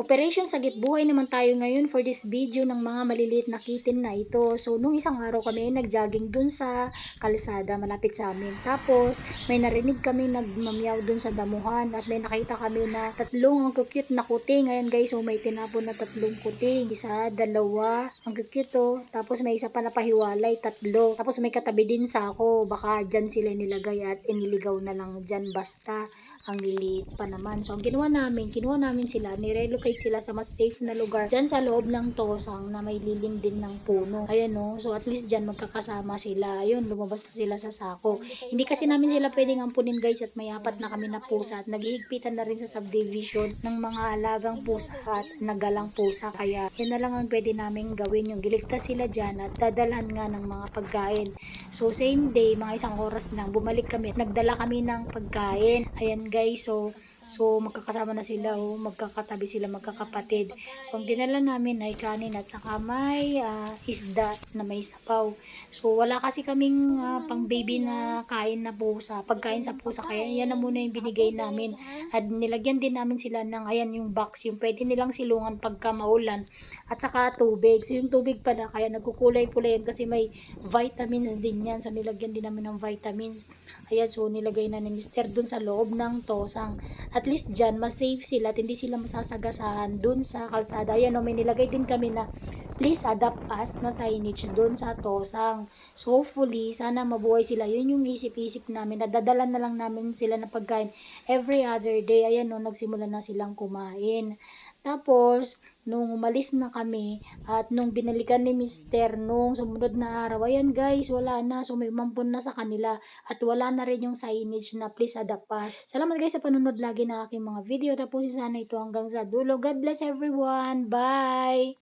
Operation Sagip Buhay naman tayo ngayon for this video ng mga maliliit na kitten na ito. So, nung isang araw kami nag-jogging dun sa kalsada malapit sa amin. Tapos, may narinig kami nagmamyaw dun sa damuhan at may nakita kami na tatlong ang cute na kuting. Ayan guys, so may tinapon na tatlong kuting. Isa, dalawa, ang cute oh. Tapos may isa pa na pahiwalay, tatlo. Tapos may katabi din sa ako. Baka dyan sila nilagay at iniligaw na lang dyan basta ang liliit pa naman. So, ang ginawa namin, kinuha namin sila, nirelocate sila sa mas safe na lugar dyan sa loob ng tosang na may lilim din ng puno. Ayan no, so at least dyan magkakasama sila. Ayun, lumabas sila sa sako. Hindi kasi namin sila pwedeng ampunin guys at may apat na kami na pusa at naghihigpitan na rin sa subdivision ng mga alagang pusa at nagalang pusa. Kaya yan na lang ang pwede namin gawin yung giligtas sila dyan at dadalhan nga ng mga pagkain. So same day, mga isang oras lang, bumalik kami at nagdala kami ng pagkain. Ayan guys, so So, magkakasama na sila, oh, magkakatabi sila, magkakapatid. So, ang dinala namin ay kanin at saka may ah, isda na may sabaw. So, wala kasi kaming ah, pang baby na kain na pusa, pagkain sa pusa. Kaya yan na muna yung binigay namin. At nilagyan din namin sila ng, ayan yung box, yung pwede nilang silungan pagka maulan. At saka tubig. So, yung tubig pala, kaya nagkukulay-kulay yan kasi may vitamins din yan. So, nilagyan din namin ng vitamins. Ayan, so nilagay na ni Mr. dun sa loob ng tosang. Least dyan, mas safe sila at hindi sila masasagasahan dun sa kalsada. Ayan, o, may nilagay din kami na please adapt us na signage dun sa tosang. So hopefully, sana mabuhay sila. Yun yung isip-isip namin. Nadadala na lang namin sila na pagkain every other day. Ayan, no, nagsimula na silang kumain. Tapos, nung umalis na kami at nung binalikan ni Mister nung sumunod na araw, ayan guys, wala na. So may umampun na sa kanila at wala na rin yung signage na please adapt us. Salamat guys sa panunod lagi na aking mga video. Tapusin sana ito hanggang sa dulo. God bless everyone. Bye!